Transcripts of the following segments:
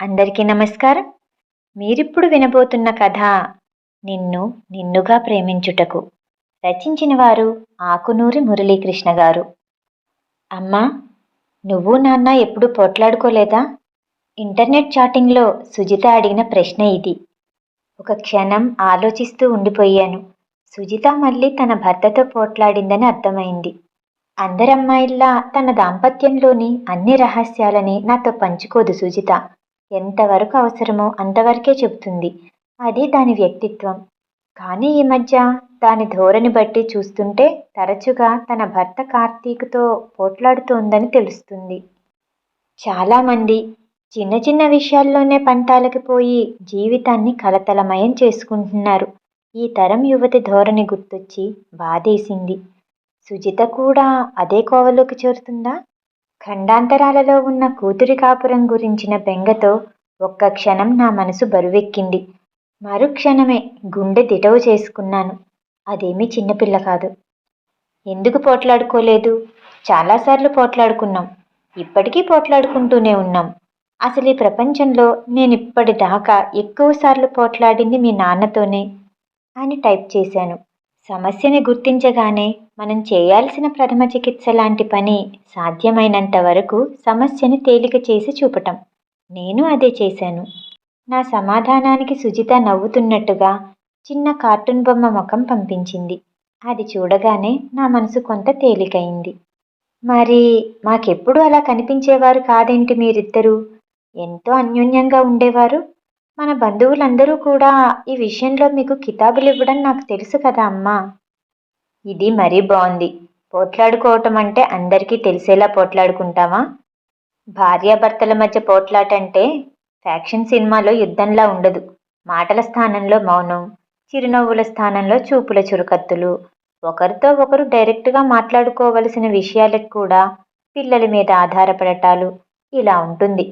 అందరికీ నమస్కారం. మీరిప్పుడు వినబోతున్న కథ నిన్ను నిన్నుగా ప్రేమించుటకు రచించిన వారు ఆకునూరి మురళీకృష్ణ గారు. అమ్మా నువ్వు నాన్న ఎప్పుడు పోట్లాడుకోలేదా? ఇంటర్నెట్ చాటింగ్లో సుజిత అడిగిన ప్రశ్న ఇది. ఒక క్షణం ఆలోచిస్తూ ఉండిపోయాను. సుజిత మళ్ళీ తన భర్తతో పోట్లాడిందని అర్థమైంది. అందరమ్మాయిల్లా తన దాంపత్యంలోని అన్ని రహస్యాలని నాతో పంచుకోదు సుజిత. ఎంతవరకు అవసరమో అంతవరకే చెబుతుంది. అది దాని వ్యక్తిత్వం. కానీ ఈ మధ్య దాని ధోరణి బట్టి చూస్తుంటే తరచుగా తన భర్త కార్తీక్తో పోట్లాడుతోందని తెలుస్తుంది. చాలామంది చిన్న చిన్న విషయాల్లోనే పంటాలకి పోయి జీవితాన్ని కలతలమయం చేసుకుంటున్నారు. ఈ తరం యువతి ధోరణి గుర్తొచ్చి బాధేసింది. సుజిత కూడా అదే కోవలోకి చేరుతుందా? ఖండాంతరాలలో ఉన్న కూతురి కాపురం గురించిన బెంగతో ఒక్క క్షణం నా మనసు బరువెక్కింది. మరుక్షణమే గుండె దిటవు చేసుకున్నాను. అదేమీ చిన్నపిల్ల కాదు. ఎందుకు పోట్లాడుకోలేదు? చాలాసార్లు పోట్లాడుకున్నాం. ఇప్పటికీ పోట్లాడుకుంటూనే ఉన్నాం. అసలు ఈ ప్రపంచంలో నేను ఇప్పటిదాకా ఎక్కువసార్లు పోట్లాడింది మీ నాన్నతోనే అని టైప్ చేశాను. సమస్యని గుర్తించగానే మనం చేయాల్సిన ప్రథమ చికిత్స లాంటి పని సాధ్యమైనంత వరకు సమస్యని తేలిక చేసి చూపటం. నేను అదే చేశాను. నా సమాధానానికి సుజిత నవ్వుతున్నట్టుగా చిన్న కార్టూన్ బొమ్మ ముఖం పంపించింది. అది చూడగానే నా మనసు కొంత తేలికైంది. మరి మాకెప్పుడు అలా కనిపించేవారు కాదేంటి మీరిద్దరూ? ఎంతో అన్యోన్యంగా ఉండేవారు. మన బంధువులందరూ కూడా ఈ విషయంలో మీకు కితాబులు ఇవ్వడం నాకు తెలుసు కదా అమ్మా. ఇది మరీ బాగుంది. పోట్లాడుకోవటం అంటే అందరికీ తెలిసేలా పోట్లాడుకుంటామా? భార్యాభర్తల మధ్య పోట్లాటంటే ఫ్యాక్షన్ సినిమాలో యుద్ధంలా ఉండదు. మాటల స్థానంలో మౌనం చిరునవ్వుల స్థానంలో చూపుల చురుకత్తులు. ఒకరితో ఒకరు డైరెక్ట్గా మాట్లాడుకోవలసిన విషయాలకు కూడా పిల్లల మీద ఆధారపడటాలు ఇలా ఉంటుంది.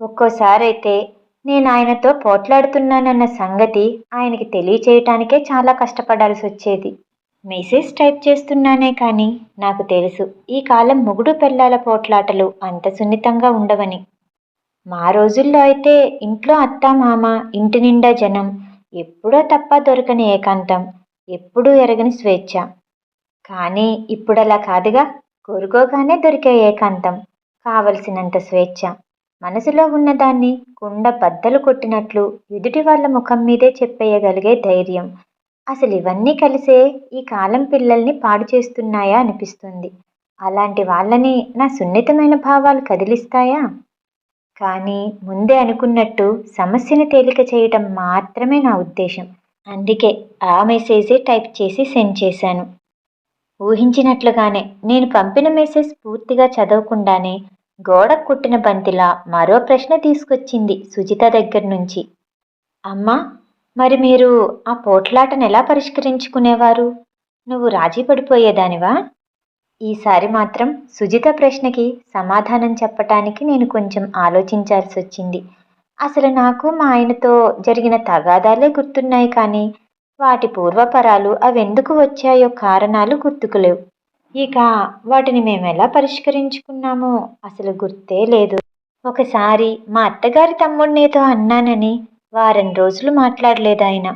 ఒక్కోసారైతే నేను ఆయనతో పోట్లాడుతున్నానన్న సంగతి ఆయనకి తెలియచేయటానికే చాలా కష్టపడాల్సి వచ్చేది మెసేజ్ టైప్ చేస్తున్నానే కానీ నాకు తెలుసు ఈ కాలం మొగుడు పెళ్ళాల పోట్లాటలు అంత సున్నితంగా ఉండవని. మా రోజుల్లో అయితే ఇంట్లో అత్త మామ ఇంటి నిండా జనం ఎప్పుడో తప్ప దొరకని ఏకాంతం ఎప్పుడూ ఎరగని స్వేచ్ఛ. కానీ ఇప్పుడు అలా కాదుగా కోరుకోగానే దొరికే ఏకాంతం కావలసినంత స్వేచ్ఛ. మనసులో ఉన్నదాన్ని కుండ బద్దలు కొట్టినట్లు ఎదుటి వాళ్ళ ముఖం మీదే చెప్పేయగలిగే ధైర్యం అసలు ఇవన్నీ కలిసే ఈ కాలం పిల్లల్ని పాడు చేస్తున్నాయా అనిపిస్తుంది. అలాంటి వాళ్ళని నా సున్నితమైన భావాలు కదిలిస్తాయా? కానీ ముందే అనుకున్నట్టు సమస్యను తేలిక చేయటం మాత్రమే నా ఉద్దేశం. అందుకే ఆ మెసేజే టైప్ చేసి సెండ్ చేశాను. ఊహించినట్లుగానే నేను పంపిన మెసేజ్ పూర్తిగా చదవకుండానే గోడ కుట్టిన బంతిలా మరో ప్రశ్న తీసుకొచ్చింది సుజిత దగ్గర నుంచి. అమ్మా మరి మీరు ఆ పోట్లాటను ఎలా పరిష్కరించుకునేవారు? నువ్వు రాజీ పడిపోయేదానివా? ఈసారి మాత్రం సుజిత ప్రశ్నకి సమాధానం చెప్పటానికి నేను కొంచెం ఆలోచించాల్సి వచ్చింది. అసలు నాకు మా ఆయనతో జరిగిన తగాదాలే గుర్తున్నాయి కానీ వాటి పూర్వపరాలు అవెందుకు వచ్చాయో కారణాలు గుర్తుకులేవు. ఇక వాటిని మేము ఎలా పరిష్కరించుకున్నామో అసలు గుర్తే లేదు. ఒకసారి మా అత్తగారి తమ్ముడినితో అన్నానని వారం రోజులు మాట్లాడలేదు ఆయన.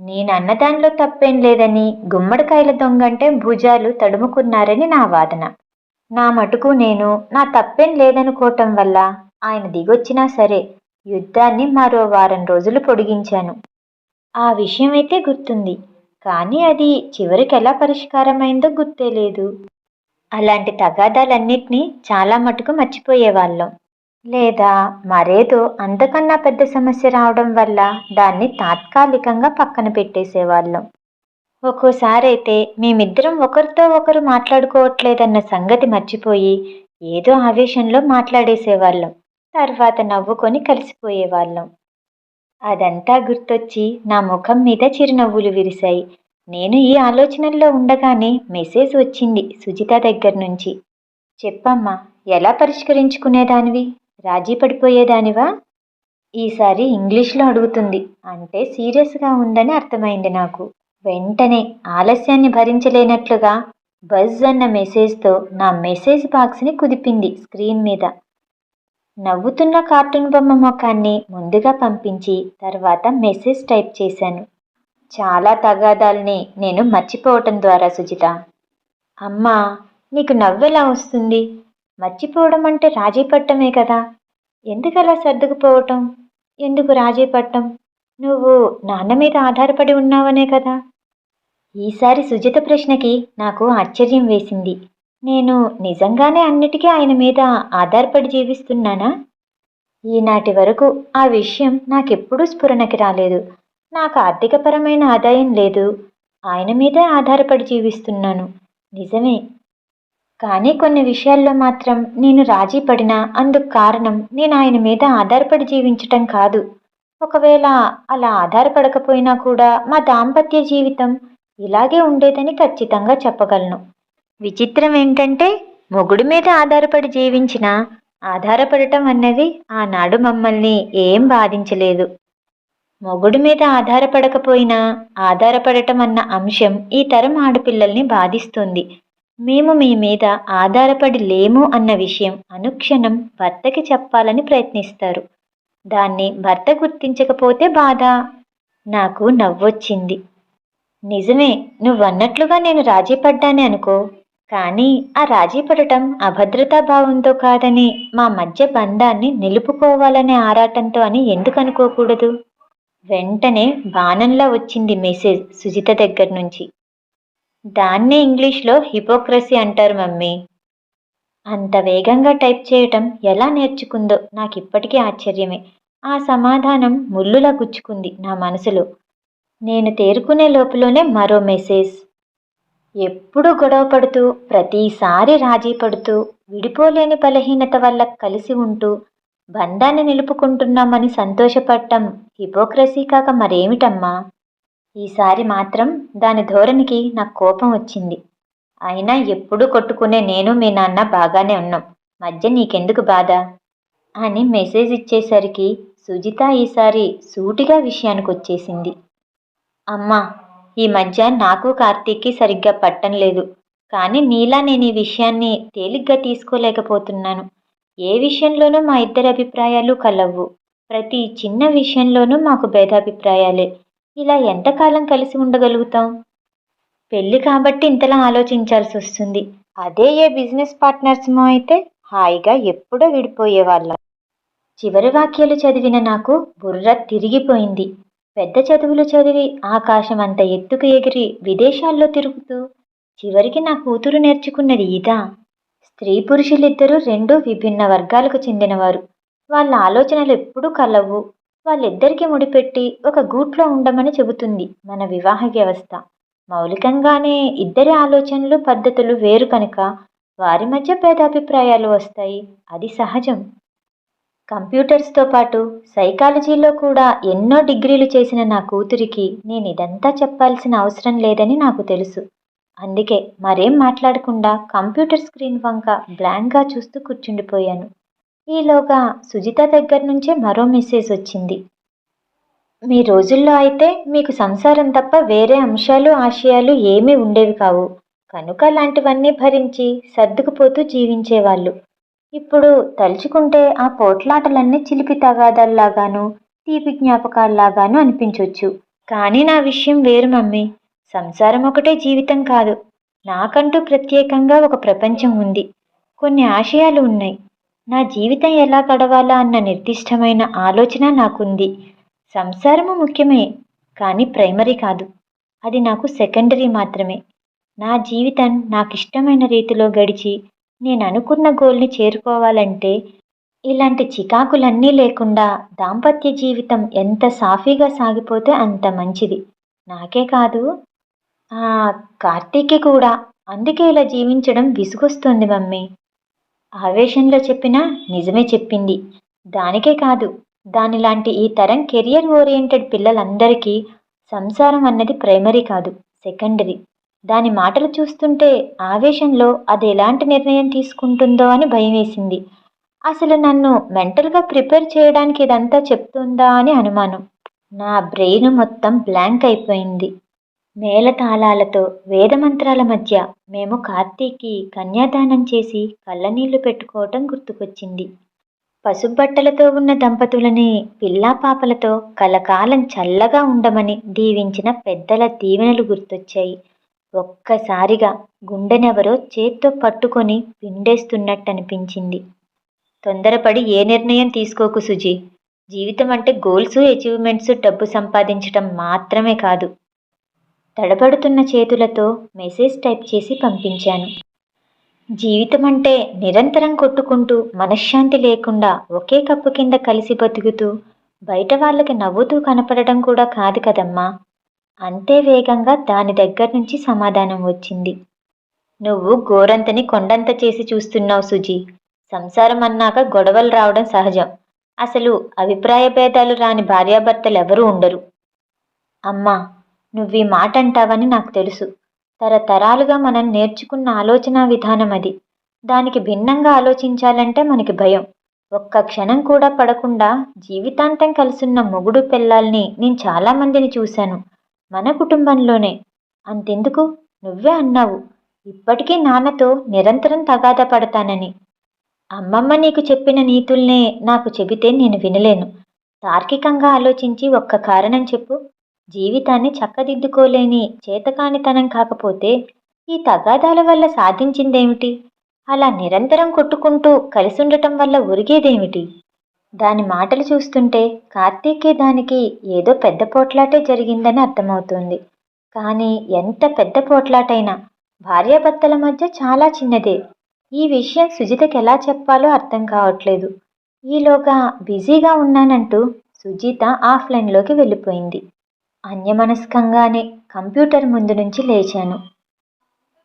నేను అన్నదానిలో తప్పేం లేదని గుమ్మడికాయల దొంగంటే భుజాలు తడుముకున్నారని నా వాదన. నా మటుకు నేను నా తప్పేం లేదనుకోవటం వల్ల ఆయన దిగొచ్చినా సరే యుద్ధాన్ని మరో వారం రోజులు పొడిగించాను. ఆ విషయం అయితే గుర్తుంది. కానీ అది చివరికి ఎలా పరిష్కారమైందో గుర్తే లేదు. అలాంటి తగాదాలన్నిటినీ చాలా మటుకు మర్చిపోయేవాళ్ళం. లేదా మరేదో అంతకన్నా పెద్ద సమస్య రావడం వల్ల దాన్ని తాత్కాలికంగా పక్కన పెట్టేసేవాళ్ళం. ఒక్కోసారి అయితే మేమిద్దరం ఒకరితో ఒకరు మాట్లాడుకోవట్లేదన్న సంగతి మర్చిపోయి ఏదో ఆవేశంలో మాట్లాడేసేవాళ్ళం. తర్వాత నవ్వుకొని కలిసిపోయేవాళ్ళం. అదంతా గుర్తొచ్చి నా ముఖం మీద చిరునవ్వులు విరిశాయి. నేను ఈ ఆలోచనల్లో ఉండగానే మెసేజ్ వచ్చింది సుజిత దగ్గర నుంచి. చెప్పమ్మా ఎలా పరిష్కరించుకునేదానివి? రాజీ పడిపోయేదానివా? ఈసారి ఇంగ్లీష్లో అడుగుతుంది. అంటే సీరియస్గా ఉందని అర్థమైంది నాకు. వెంటనే ఆలస్యాన్ని భరించలేనట్లుగా బజ్ అన్న మెసేజ్తో నా మెసేజ్ బాక్స్ని కుదిపింది స్క్రీన్ మీద. నవ్వుతున్న కార్టూన్ బొమ్మ ముఖాన్ని ముందుగా పంపించి తర్వాత మెసేజ్ టైప్ చేశాను. చాలా తగాదాల్ని నేను మర్చిపోవటం ద్వారా సుజిత. అమ్మా నీకు నవ్వెలా వస్తుంది? మర్చిపోవడం అంటే రాజీ పట్టమే కదా. ఎందుకలా సర్దుకుపోవటం? ఎందుకు రాజీ పట్టం? నువ్వు నాన్న మీద ఆధారపడి ఉన్నావనే కదా. ఈసారి సుజిత ప్రశ్నకి నాకు ఆశ్చర్యం వేసింది. నేను నిజంగానే అన్నిటికీ ఆయన మీద ఆధారపడి జీవిస్తున్నానా? ఈనాటి వరకు ఆ విషయం నాకెప్పుడూ స్ఫురణకి రాలేదు. నాకు ఆర్థికపరమైన ఆదాయం లేదు. ఆయన మీదే ఆధారపడి జీవిస్తున్నాను. నిజమే. కానీ కొన్ని విషయాల్లో మాత్రం నేను రాజీ పడినా అందుకు కారణం నేను ఆయన మీద ఆధారపడి జీవించటం కాదు. ఒకవేళ అలా ఆధారపడకపోయినా కూడా మా దాంపత్య జీవితం ఇలాగే ఉండేదని ఖచ్చితంగా చెప్పగలను. విచిత్రం ఏంటంటే మొగుడి మీద ఆధారపడి జీవించిన ఆధారపడటం అన్నది ఆనాడు మమ్మల్ని ఏం బాధించలేదు. మొగుడి మీద ఆధారపడకపోయినా ఆధారపడటం అన్న అంశం ఈ తరం ఆడపిల్లల్ని బాధిస్తుంది. మేము మీ మీద ఆధారపడి లేము అన్న విషయం అనుక్షణం భర్తకి చెప్పాలని ప్రయత్నిస్తారు. దాన్ని భర్త గుర్తించకపోతే బాధ. నాకు నవ్వొచ్చింది. నిజమే నువ్వన్నట్లుగా నేను రాజీ పడ్డానే అనుకో. కానీ ఆ రాజీ పడటం అభద్రతా భావంతో కాదని మా మధ్య బంధాన్ని నిలుపుకోవాలనే ఆరాటంతో అని ఎందుకు అనుకోకూడదు? వెంటనే బాణంలా వచ్చింది మెసేజ్ సుజిత దగ్గర నుంచి. దాన్నే ఇంగ్లీష్లో హిపోక్రసీ అంటారు మమ్మీ. అంత వేగంగా టైప్ చేయటం ఎలా నేర్చుకుందో నాకు ఇప్పటికీ ఆశ్చర్యమే. ఆ సమాధానం ముల్లులా గుచ్చుకుంది నా మనసులో. నేను తేరుకునే లోపలనే మరో మెసేజ్. ఎప్పుడు గొడవ పడుతూ ప్రతిసారి రాజీ పడుతూ విడిపోలేని బలహీనత వల్ల కలిసి ఉంటూ బంధాన్ని నిలుపుకుంటున్నామని సంతోషపడటం హిపోక్రసీ కాక మరేమిటమ్మా? ఈసారి మాత్రం దాని ధోరణికి నాకు కోపం వచ్చింది. అయినా ఎప్పుడూ కొట్టుకునే నేను మీ నాన్న బాగానే ఉన్నాం. మధ్య నీకెందుకు బాధ? అని మెసేజ్ ఇచ్చేసరికి సుజిత ఈసారి సూటిగా విషయానికి వచ్చేసింది. అమ్మా ఈ మధ్య నాకు కార్తీక్కి సరిగ్గా పట్టం లేదు. కానీ నీలా నేను ఈ విషయాన్ని తేలిగ్గా తీసుకోలేకపోతున్నాను. ఏ విషయంలోనూ మా ఇద్దరి అభిప్రాయాలు కలవు. ప్రతి చిన్న విషయంలోనూ మాకు భేదాభిప్రాయాలే. ఇలా ఎంతకాలం కలిసి ఉండగలుగుతాం? పెళ్ళి కాబట్టి ఇంతలా ఆలోచించాల్సి వస్తుంది. అదే ఏ బిజినెస్ పార్ట్నర్స్మో అయితే హాయిగా ఎప్పుడో విడిపోయేవాళ్ళం. చివరి వాక్యాలు చదివిన నాకు బుర్ర తిరిగిపోయింది. పెద్ద చదువులు చదివి ఆకాశం అంత ఎత్తుకు ఎగిరి విదేశాల్లో తిరుగుతూ చివరికి నా కూతురు నేర్చుకున్నది ఇదా. స్త్రీ పురుషులిద్దరూ రెండు విభిన్న వర్గాలకు చెందినవారు. వాళ్ళ ఆలోచనలు ఎప్పుడూ కలవు. వాళ్ళిద్దరికీ ముడిపెట్టి ఒక గూట్లో ఉండమని చెబుతుంది మన వివాహ వ్యవస్థ. మౌలికంగానే ఇద్దరి ఆలోచనలు పద్ధతులు వేరు కనుక వారి మధ్య భేదాభిప్రాయాలు వస్తాయి. అది సహజం. కంప్యూటర్స్తో పాటు సైకాలజీలో కూడా ఎన్నో డిగ్రీలు చేసిన నా కూతురికి నేను ఇదంతా చెప్పాల్సిన అవసరం లేదని నాకు తెలుసు. అందుకే మరేం మాట్లాడకుండా కంప్యూటర్ స్క్రీన్ వంక బ్లాంక్గా చూస్తూ కూర్చుండిపోయాను. ఈలోగా సుజిత దగ్గర నుంచే మరో మెసేజ్ వచ్చింది. మీ రోజుల్లో అయితే మీకు సంసారం తప్ప వేరే అంశాలు ఆశయాలు ఏమీ ఉండేవి కావు. కనుక లాంటివన్నీ భరించి సర్దుకుపోతూ జీవించేవాళ్ళు. ఇప్పుడు తలుచుకుంటే ఆ పోట్లాటలన్నీ చిలిపి తగాదల్లాగాను తీపి జ్ఞాపకాల్లాగాను అనిపించవచ్చు కానీ నా విషయం వేరు మమ్మీ. సంసారం ఒకటే జీవితం కాదు. నాకంటూ ప్రత్యేకంగా ఒక ప్రపంచం ఉంది. కొన్ని ఆశయాలు ఉన్నాయి. నా జీవితం ఎలా గడవాలా అన్న నిర్దిష్టమైన ఆలోచన నాకుంది. సంసారము ముఖ్యమే కానీ ప్రైమరీ కాదు. అది నాకు సెకండరీ మాత్రమే. నా జీవితం నాకు ఇష్టమైన రీతిలో గడిచి నేను అనుకున్న గోల్ని చేరుకోవాలంటే ఇలాంటి చికాకులన్నీ లేకుండా దాంపత్య జీవితం ఎంత సాఫీగా సాగిపోతే అంత మంచిది. నాకే కాదు కార్తీక్కి కూడా. అందుకే ఇలా జీవించడం విసుగొస్తుంది మమ్మీ. ఆవేశంలో చెప్పినా నిజమే చెప్పింది. దానికే కాదు దానిలాంటి ఈ తరం కెరియర్ ఓరియంటెడ్ పిల్లలందరికీ సంసారం అన్నది ప్రైమరీ కాదు సెకండరీ. దాని మాటలు చూస్తుంటే ఆవేశంలో అది ఎలాంటి నిర్ణయం తీసుకుంటుందో అని భయం వేసింది అసలు నన్ను మెంటల్గా ప్రిపేర్ చేయడానికి ఇదంతా చెప్తుందా అని అనుమానం. నా బ్రెయిన్ మొత్తం బ్లాంక్ అయిపోయింది. మేళతాళాలతో వేదమంత్రాల మధ్య మేము కార్తీక్కి కన్యాదానం చేసి కళ్ళనీళ్ళు పెట్టుకోవటం గుర్తుకొచ్చింది. పసుబట్టలతో ఉన్న దంపతులని పిల్లా పాపలతో కలకాలం చల్లగా ఉండమని దీవించిన పెద్దల దీవెనలు గుర్తొచ్చాయి. ఒక్కసారిగా గుండెనెవరో చేత్తో పట్టుకొని పిండేస్తున్నట్టు అనిపించింది తొందరపడి ఏ నిర్ణయం తీసుకోకు సుజీ. జీవితం అంటే గోల్స్ అచీవ్మెంట్స్ డబ్బు సంపాదించటం మాత్రమే కాదు. తడబడుతున్న చేతులతో మెసేజ్ టైప్ చేసి పంపించాను. జీవితం అంటే నిరంతరం కొట్టుకుంటూ మనశ్శాంతి లేకుండా ఒకే కప్పు కింద కలిసి బతుకుతూ బయట వాళ్ళకి నవ్వుతూ కనపడడం కూడా కాదు కదమ్మా. అంతే వేగంగా దాని దగ్గర నుంచి సమాధానం వచ్చింది. నువ్వు గోరంతని కొండంత చేసి చూస్తున్నావు సుజీ. సంసారం అన్నాక గొడవలు రావడం సహజం. అసలు అభిప్రాయ భేదాలు రాని భార్యాభర్తలు ఎవరూ ఉండరు. అమ్మా నువ్వీ మాట అంటావని నాకు తెలుసు. తరతరాలుగా మనం నేర్చుకున్న ఆలోచన విధానం అది. దానికి భిన్నంగా ఆలోచించాలంటే మనకి భయం. ఒక్క క్షణం కూడా పడకుండా జీవితాంతం కలిసున్న మొగుడు పిల్లల్ని నేను చాలామందిని చూశాను. మన కుటుంబంలోనే. అంతెందుకు? నువ్వే అన్నావు. ఇప్పటికీ నాన్నతో నిరంతరం తగాదా పడతానని. అమ్మమ్మ నీకు చెప్పిన నీతుల్నే నాకు చెబితే నేను వినలేను. తార్కికంగా ఆలోచించి ఒక్క కారణం చెప్పు. జీవితాన్ని చక్కదిద్దుకోలేని చేతకానితనం కాకపోతే ఈ తగాదాల వల్ల సాధించిందేమిటి? అలా నిరంతరం కొట్టుకుంటూ కలిసి ఉండటం వల్ల ఒరిగేదేమిటి? దాని మాటలు చూస్తుంటే కార్తీకే దానికి ఏదో పెద్ద పోట్లాటే జరిగిందని అర్థమవుతుంది. కానీ ఎంత పెద్ద పోట్లాటైనా భార్యాభర్తల మధ్య చాలా చిన్నదే. ఈ విషయం సుజితకి ఎలా చెప్పాలో అర్థం కావట్లేదు. ఈలోగా బిజీగా ఉన్నానంటూ సుజిత ఆఫ్లైన్లోకి వెళ్ళిపోయింది. అన్యమనస్కంగానే కంప్యూటర్ ముందు నుంచి లేచాను.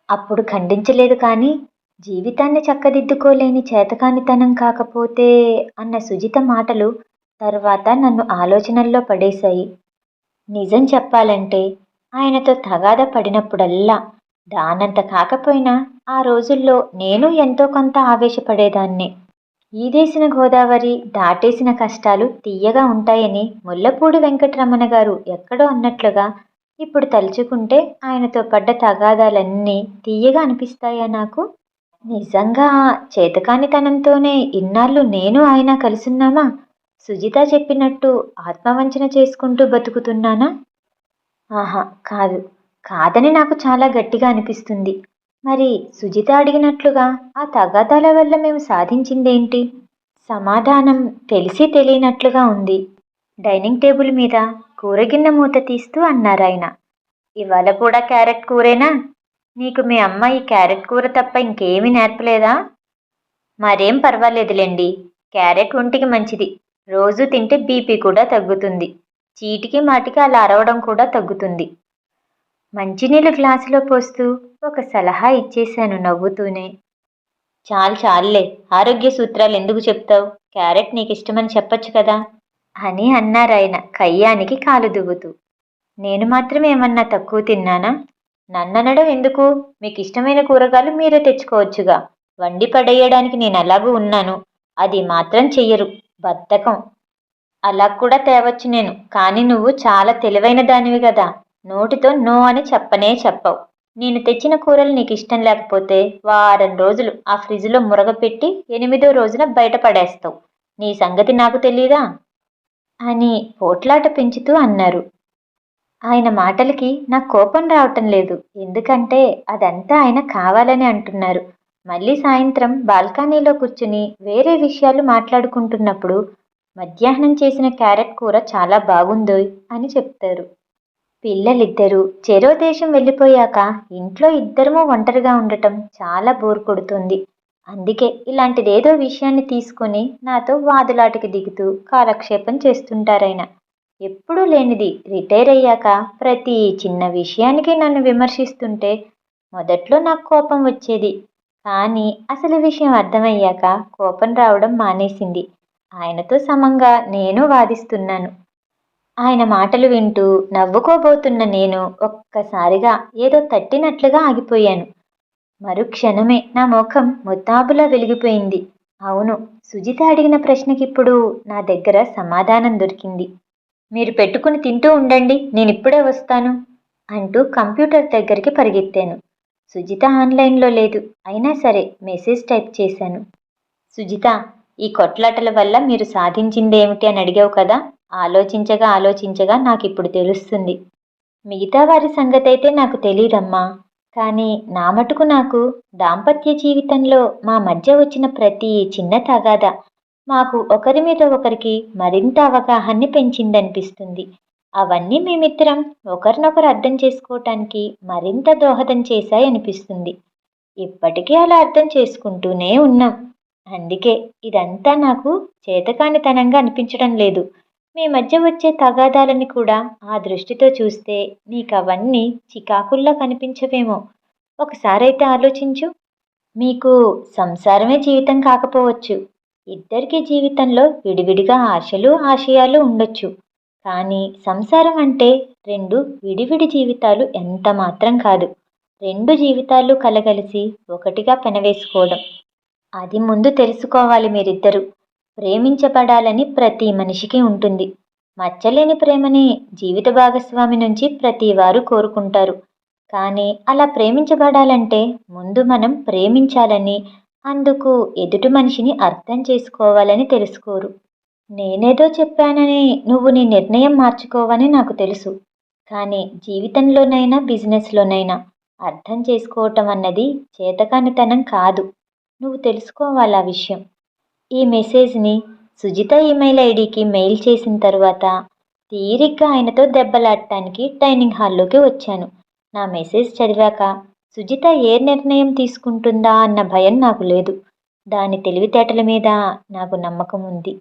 అప్పుడు ఖండించలేదు కానీ జీవితాన్ని చక్కదిద్దుకోలేని చేతకానితనం కాకపోతే అన్న సుజిత మాటలు తర్వాత నన్ను ఆలోచనల్లో పడేశాయి. నిజం చెప్పాలంటే ఆయనతో తగాద పడినప్పుడల్లా దానంత కాకపోయినా ఆ రోజుల్లో నేను ఎంతో కొంత ఆవేశపడేదాన్ని. ఈదేసిన గోదావరి దాటేసిన కష్టాలు తీయగా ఉంటాయని ముల్లపూడి వెంకటరమణ గారు ఎక్కడో అన్నట్లుగా ఇప్పుడు తలుచుకుంటే ఆయనతో పడ్డ తగాదాలన్నీ తీయగా అనిపిస్తాయా నాకు? నిజంగా చేతకానితనంతోనే ఇన్నాళ్ళు నేను ఆయన కలుసున్నామా? సుజిత చెప్పినట్టు ఆత్మవంచన చేసుకుంటూ బతుకుతున్నానా? ఆహా కాదు. కాదని నాకు చాలా గట్టిగా అనిపిస్తుంది. మరి సుజిత అడిగినట్లుగా ఆ తగాదాల వల్ల మేము సాధించిందేంటి? సమాధానం తెలిసి తెలియనట్లుగా ఉంది. డైనింగ్ టేబుల్ మీద కూరగిన్నె మూత తీస్తూ అన్నారాయన ఇవాళ కూడా క్యారెట్ కూరేనా? నీకు మీ అమ్మ ఈ క్యారెట్ కూర తప్ప ఇంకేమీ నేర్పలేదా? మరేం పర్వాలేదులేండి. క్యారెట్ ఒంటికి మంచిది. రోజు తింటే బీపీ కూడా తగ్గుతుంది. చీటికి మాటికి అలా అరవడం కూడా తగ్గుతుంది. మంచినీళ్ళు గ్లాసులో పోస్తూ ఒక సలహా ఇచ్చేశాను నవ్వుతూనే. చాలు చాలులే. ఆరోగ్య సూత్రాలు ఎందుకు చెప్తావు? క్యారెట్ నీకు ఇష్టమని చెప్పొచ్చు కదా? అని అన్నారాయన కయ్యానికి కాలు దువ్వుతూ. నేను మాత్రం ఏమన్నా తక్కువ తిన్నానా? నన్ననడం ఎందుకు? మీకు ఇష్టమైన కూరగాయలు మీరే తెచ్చుకోవచ్చుగా. వండి పడేయడానికి నేను అలాగూ ఉన్నాను. అది మాత్రం చెయ్యరు. బద్ధకం. అలా కూడా తేవచ్చు నేను. కానీ నువ్వు చాలా తెలివైన దానివి కదా. నోటితో నో అని చెప్పనే చెప్పవు. నేను తెచ్చిన కూరలు నీకు ఇష్టం లేకపోతే వారం రోజులు ఆ ఫ్రిడ్జ్లో మురగపెట్టి ఎనిమిదో రోజున బయట పడేస్తావు. నీ సంగతి నాకు తెలీదా? అని పోట్లాట పెంచుతూ అన్నారు. ఆయన మాటలకి నాకు కోపం రావటం లేదు. ఎందుకంటే అదంతా ఆయన కావాలని అంటున్నారు. మళ్ళీ సాయంత్రం బాల్కనీలో కూర్చుని వేరే విషయాలు మాట్లాడుకుంటున్నప్పుడు మధ్యాహ్నం చేసిన క్యారెట్ కూర చాలా బాగుందోయ్ అని చెప్తారు. పిల్లలిద్దరూ చెరో దేశం వెళ్ళిపోయాక ఇంట్లో ఇద్దరము ఒంటరిగా ఉండటం చాలా బోర్ కొడుతుంది. అందుకే ఇలాంటిదేదో విషయాన్ని తీసుకొని నాతో వాదులాటకి దిగుతూ కాలక్షేపం చేస్తుంటారాయన. ఎప్పుడూ లేనిది రిటైర్ అయ్యాక ప్రతి చిన్న విషయానికి నన్ను విమర్శిస్తుంటే మొదట్లో నాకు కోపం వచ్చేది. కానీ అసలు విషయం అర్థమయ్యాక కోపం రావడం మానేసింది. ఆయనతో సమంగా నేను వాదిస్తున్నాను. ఆయన మాటలు వింటూ నవ్వుకోబోతున్న నేను ఒక్కసారిగా ఏదో తట్టినట్లుగా ఆగిపోయాను. మరుక్షణమే నా ముఖం ముత్తాబులా వెలిగిపోయింది. అవును సుజిత అడిగిన ప్రశ్నకిప్పుడు నా దగ్గర సమాధానం దొరికింది. మీరు పెట్టుకుని తింటూ ఉండండి నేను ఇప్పుడే వస్తాను అంటూ కంప్యూటర్ దగ్గరికి పరిగెత్తాను. సుజిత ఆన్లైన్లో లేదు అయినా సరే మెసేజ్ టైప్ చేశాను. సుజిత ఈ కొట్లాటల వల్ల మీరు సాధించిందేమిటి అని అడిగావు కదా? ఆలోచించగా ఆలోచించగా నాకు ఇప్పుడు తెలుస్తుంది. మిగతా వారి సంగతి అయితే నాకు తెలియదమ్మా కానీ నా మటుకు నాకు దాంపత్య జీవితంలో మా మధ్య వచ్చిన ప్రతి చిన్న తగాద మాకు ఒకరి మీద ఒకరికి మరింత అవగాహన్ని పెంచిందనిపిస్తుంది. అవన్నీ మేమిద్దరం ఒకరినొకరు అర్థం చేసుకోవటానికి మరింత దోహదం చేశాయి అనిపిస్తుంది ఇప్పటికీ అలా అర్థం చేసుకుంటూనే ఉన్నాం. అందుకే ఇదంతా నాకు చేతకానితనంగా అనిపించడం లేదు. మీ మధ్య వచ్చే తగాదాలని కూడా ఆ దృష్టితో చూస్తే నీకు అవన్నీ చికాకుల్లా కనిపించవేమో. ఒకసారైతే ఆలోచించు. మీకు సంసారమే జీవితం కాకపోవచ్చు. ఇద్దరికీ జీవితంలో విడివిడిగా ఆశలు ఆశయాలు ఉండొచ్చు. కానీ సంసారం అంటే రెండు విడివిడి జీవితాలు ఎంత మాత్రం కాదు. రెండు జీవితాలు కలగలిసి ఒకటిగా పెనవేసుకోవడం. అది ముందు తెలుసుకోవాలి మీరిద్దరూ. ప్రేమించబడాలని ప్రతి మనిషికి ఉంటుంది. మచ్చలేని ప్రేమని జీవిత భాగస్వామి నుంచి ప్రతి వారు కోరుకుంటారు. కానీ అలా ప్రేమించబడాలంటే ముందు మనం ప్రేమించాలని అందుకు ఎదుటి మనిషిని అర్థం చేసుకోవాలని తెలుసుకోరు. నేనేదో చెప్పానని నువ్వు నీ నిర్ణయం మార్చుకోవని నాకు తెలుసు. కానీ జీవితంలోనైనా బిజినెస్లోనైనా అర్థం చేసుకోవటం అన్నది చేతకానితనం కాదు. నువ్వు తెలుసుకోవాలి ఆ విషయం? ఈ మెసేజ్ని సుజిత ఈమెయిల్ ఐడికి మెయిల్ చేసిన తర్వాత తీరిగ్గా ఆయనతో దెబ్బలాడటానికి డైనింగ్ హాల్లోకి వచ్చాను. నా మెసేజ్ చదివాక సుజిత ఏ నిర్ణయం తీసుకుంటుందా అన్న భయం నాకు లేదు. దాని తెలివితేటల మీద నాకు నమ్మకం ఉంది.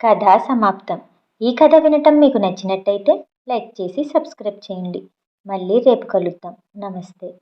కథ సమాప్తం. ఈ కథ వినటం మీకు నచ్చినట్టయితే లైక్ చేసి సబ్స్క్రైబ్ చేయండి. మళ్ళీ రేపు కలుద్దాం. నమస్తే.